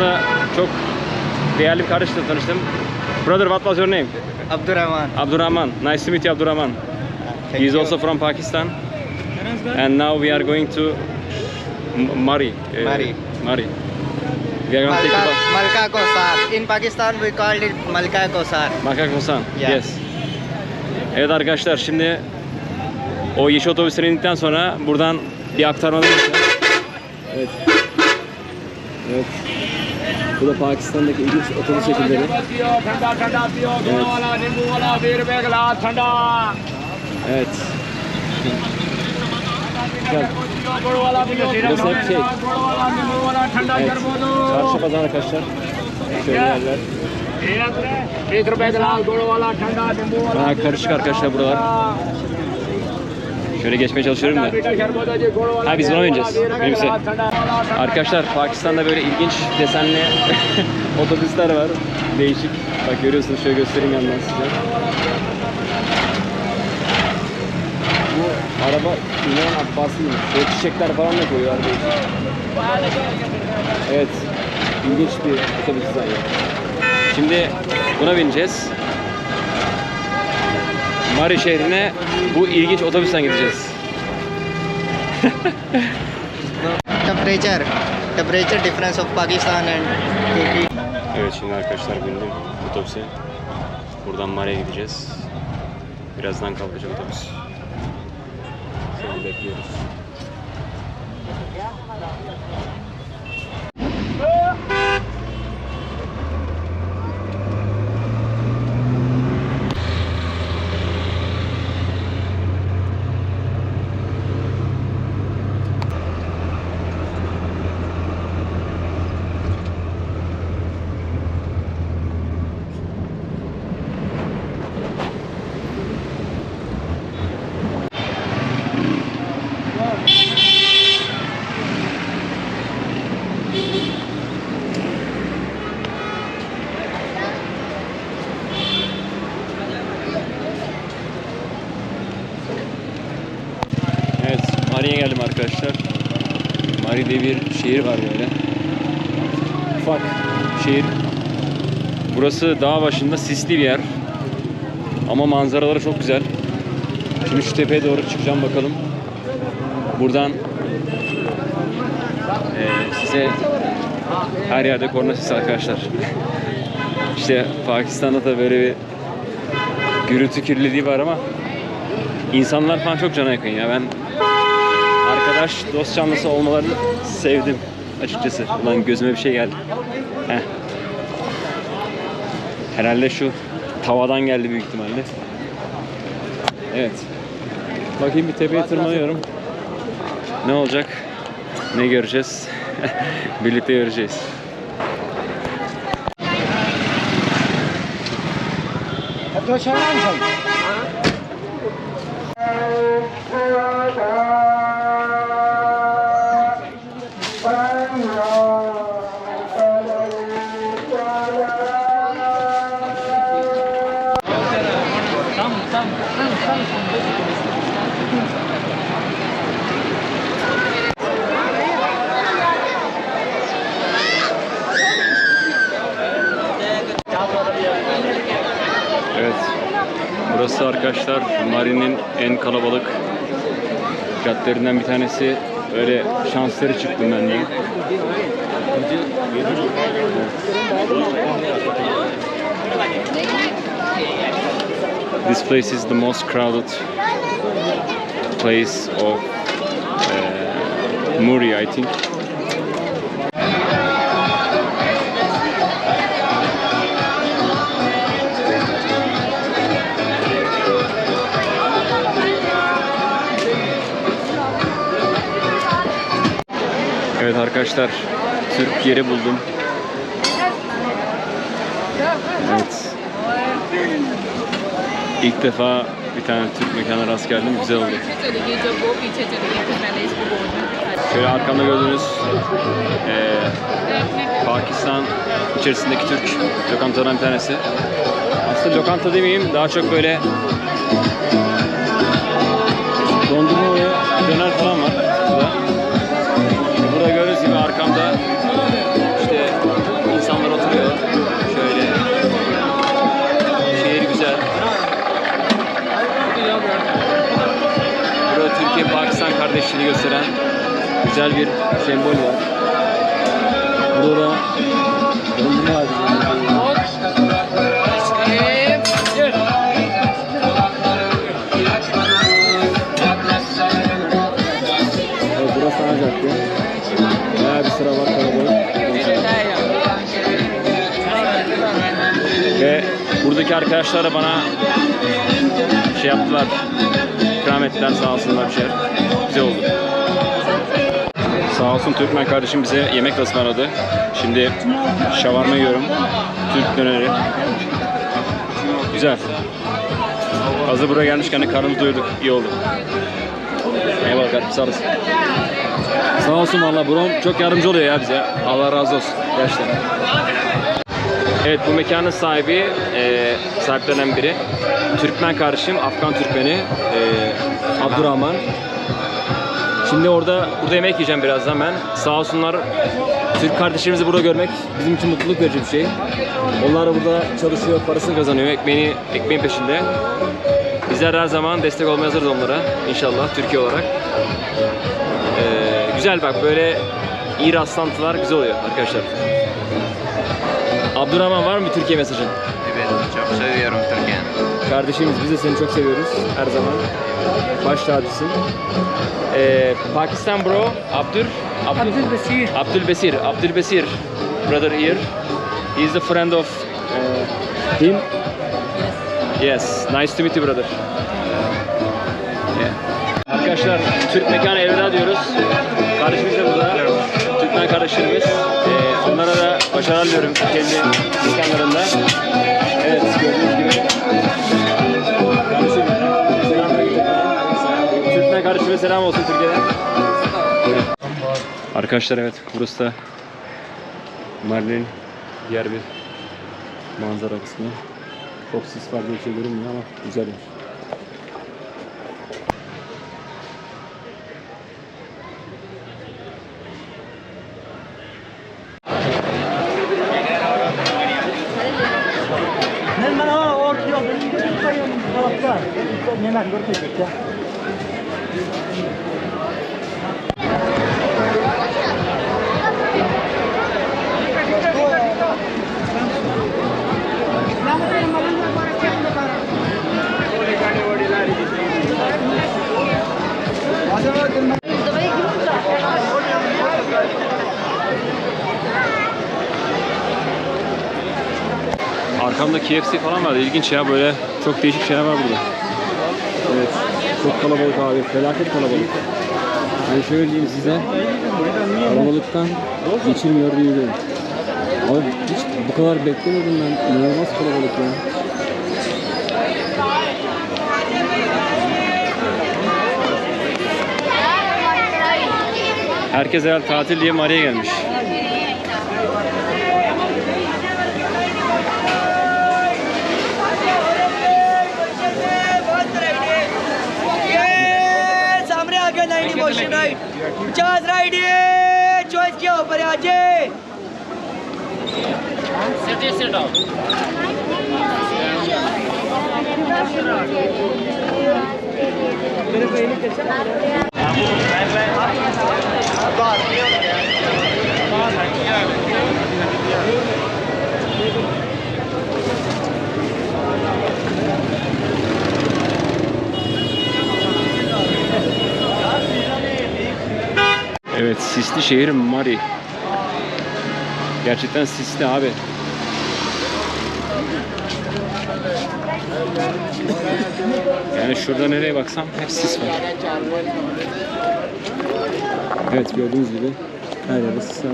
da çok değerli bir kardeşle tanıştım. Brother, what was your name? Abdurrahman. Abdurrahman. Nice to meet you, Abdurrahman. Thank He is you. also from Pakistan. And now we are going to Mari. uh, Mari. Mari. We are going to take Malka, bus. Malka Kosar. In Pakistan we called it Malka Kosar. Makak Musan. Yeah. Yes. Evet arkadaşlar şimdi o yeşil otobüsten indikten sonra buradan bir aktarmalı geçeceğiz. Evet. Evet. Bu da Pakistan'daki ilginç otobüs şekilleri. Evet. evet. Burası hep şey. Evet. Çarşı pazar arkadaşlar. Şöyle yerler. Daha karışık arkadaşlar buralar. Şöyle geçmeye çalışıyorum da. Ha biz buna oynayacağız. Benimse. Arkadaşlar Pakistan'da böyle ilginç desenli otobüsler var. Değişik. Bak görüyorsunuz şöyle göstereyim yandan size. Bu araba İmran Abbasi'ymiş. Böyle çiçekler falan da koyuyorlar değişik. Evet. İlginç bir otobüs zaten. Şimdi buna bineceğiz. Mari şehrine bu ilginç otobüsten gideceğiz. Temperature. Temperature difference of Pakistan and Turkey. Evet şimdi arkadaşlar bindim otobüse. Buradan Mari'ye gideceğiz. Birazdan kalkacak otobüs. Şu an bekliyoruz. Mari'ye geldim arkadaşlar. Mari diye bir şehir var böyle. Ufak şehir. Burası dağ başında sisli bir yer. Ama manzaraları çok güzel. Şimdi şu tepeye doğru çıkacağım bakalım. Buradan eee, size her yerde korna sesi arkadaşlar. İşte Pakistan'da da böyle bir gürültü kirliliği var ama İnsanlar falan çok cana yakın ya. Ben arkadaş, dost canlısı olmalarını sevdim açıkçası. Ulan gözüme bir şey geldi. Heh. Herhalde şu tavadan geldi büyük ihtimalle. Evet. Bakayım bir tepeye tırmanıyorum. Ne olacak? Ne göreceğiz? Birlikte göreceğiz. Evet. Burası arkadaşlar Mari'nin en kalabalık caddelerinden bir tanesi. Öyle şansları çıktım ben de. This place is the most crowded place of uh, Muri, I think. Evet arkadaşlar, Türk yeri buldum. İlk defa bir tane Türk mekana rast geldim. Güzel oldu. Şöyle arkamda gördüğünüz e, Pakistan içerisindeki Türk lokantadan bir tanesi. Aslında lokanta demeyeyim daha çok böyle güzel bir sembol var. Burada da dondurma. Evet, burası ana cadde. Bayağı bir sıra var kalabalık. Ve buradaki arkadaşlar da bana şey yaptılar. İkram ettiler sağ olsunlar bir şeyler. Güzel oldu. Sağ olsun Türkmen kardeşim bize yemek ısmarladı. Şimdi şavarma yiyorum. Türk döneri. Güzel. Hazır buraya gelmişken de karnımızı doyurduk. İyi oldu. Eyvallah kardeşim sağ olasın. Sağ olsun valla Brom çok yardımcı oluyor ya bize. Allah razı olsun. Gerçekten. Evet bu mekanın sahibi, e, sahiplenen biri. Türkmen kardeşim, Afgan Türkmeni, e, Abdurrahman. Şimdi orada, burada yemek yiyeceğim birazdan ben. Sağ olsunlar Türk kardeşlerimizi burada görmek bizim için mutluluk verici bir şey. Onlar da burada çalışıyor, parasını kazanıyor, ekmeğini, ekmeğin peşinde. Bizler her zaman destek olmaya hazırız onlara inşallah Türkiye olarak. Ee, güzel bak böyle iyi rastlantılar güzel oluyor arkadaşlar. Abdurrahman var mı bir Türkiye mesajın? Evet, çok seviyorum Türkiye'yi. Kardeşimiz biz de seni çok seviyoruz her zaman. Baş tacısın. Ee, Pakistan bro, Abdül, Abdül, Besir. Abdül Besir, Abdül Besir, brother here. He is the friend of uh, him. Yes, nice to meet you brother. Yeah. Arkadaşlar Türk mekanı elveda diyoruz. Kardeşimiz de burada. Türkmen kardeşlerimiz. Ee, onlara da başarılar diliyorum kendi mekanlarında. Evet gördüğünüz gibi. Kardeşim selam Türkmen kardeşime selam olsun Türkiye'den. Arkadaşlar evet burası da Marlin'in diğer bir manzara kısmı. Çok sis var diye şey görünmüyor ama güzelmiş. Arkamda KFC falan vardı. İlginç ya böyle çok değişik şeyler var burada. Çok kalabalık abi. Felaket kalabalık. Ben şöyle diyeyim size. Kalabalıktan geçilmiyor diyebilirim. Abi hiç bu kadar beklemiyordum ben. İnanılmaz kalabalık ya. Herkes herhalde tatil diye Mari'ye gelmiş. Question right पचास right ये choice क्या ऊपर आज। मेरे को ये नहीं sisli şehir Mari. Gerçekten sisli abi. Yani şurada nereye baksam hep sis var. Evet gördüğünüz gibi her yerde sis var.